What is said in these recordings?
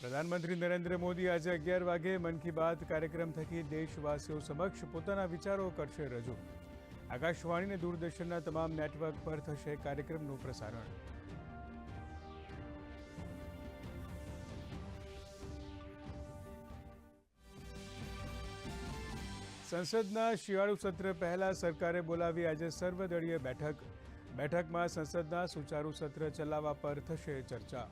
પ્રધાનમંત્રી નરેન્દ્ર મોદી આજે અગિયાર વાગે મન કી બાત કાર્યક્રમ થકી દેશવાસીઓ સમક્ષ પોતાના વિચારો કરશે રજૂ. આકાશવાણી અને દૂરદર્શનના તમામ નેટવર્ક પર થશે કાર્યક્રમનું પ્રસારણ. સંસદના શિયાળુ સત્ર પહેલા સરકારે બોલાવી આજે સર્વદળીય બેઠક. બેઠકમાં સંસદના સુચારુ સત્ર ચલાવવા પર થશે ચર્ચા.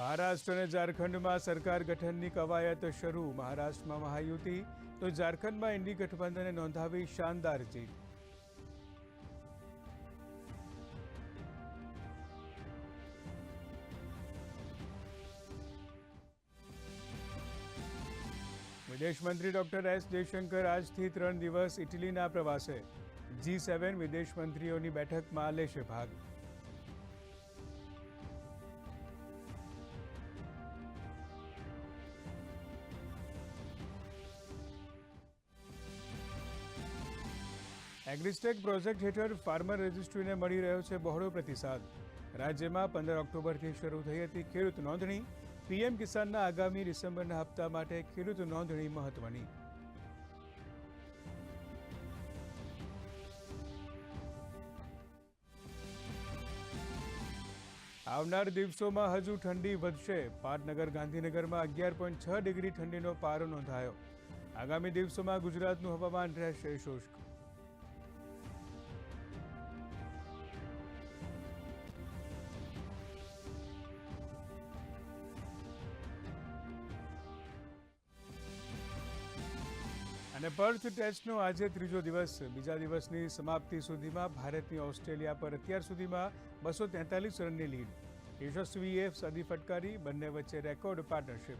મહારાષ્ટ્ર અને ઝારખંડમાં સરકાર ગઠનની કવાયત શરૂ. મહારાષ્ટ્રમાં મહાયુતિ, તો ઝારખંડમાં ઇન્ડી ગઠબંધને નોંધાવી શાનદાર જીત. વિદેશ મંત્રી ડોક્ટર એસ જયશંકર આજથી ત્રણ દિવસ ઇટલીના પ્રવાસે. જી સેવન વિદેશ મંત્રીઓની બેઠકમાં લેશે ભાગ. એગ્રીસ્ટેક પ્રોજેક્ટ હેઠળ ફાર્મર રજિસ્ટ્રીને મળી રહ્યો છે બહોળો પ્રતિસાદ. રાજ્યમાં પંદર ઓક્ટોબરથી શરૂ થઈ હતી ખેડૂત નોંધણી. પીએમ કિસાનના આગામી ડિસેમ્બરના હપ્તા માટે ખેડૂત નોંધણી મહત્વની. આવનાર દિવસોમાં હજુ ઠંડી વધશે. પાટનગર ગાંધીનગરમાં અગિયાર પોઈન્ટ છ ડિગ્રી ઠંડીનો પારો નોંધાયો. આગામી દિવસોમાં ગુજરાતનું હવામાન રહેશે શુષ્ક. અને પર્થ ટેસ્ટનો આજે ત્રીજો દિવસ બીજા દિવસની સમાપ્તિ સુધીમાં ભારતની ઓસ્ટ્રેલિયા પર અત્યાર સુધીમાં બસો તેતાલીસ રનની લીડ. યશસ્વીએ સદી ફટકારી, બંને વચ્ચે રેકોર્ડ પાર્ટનરશિપ.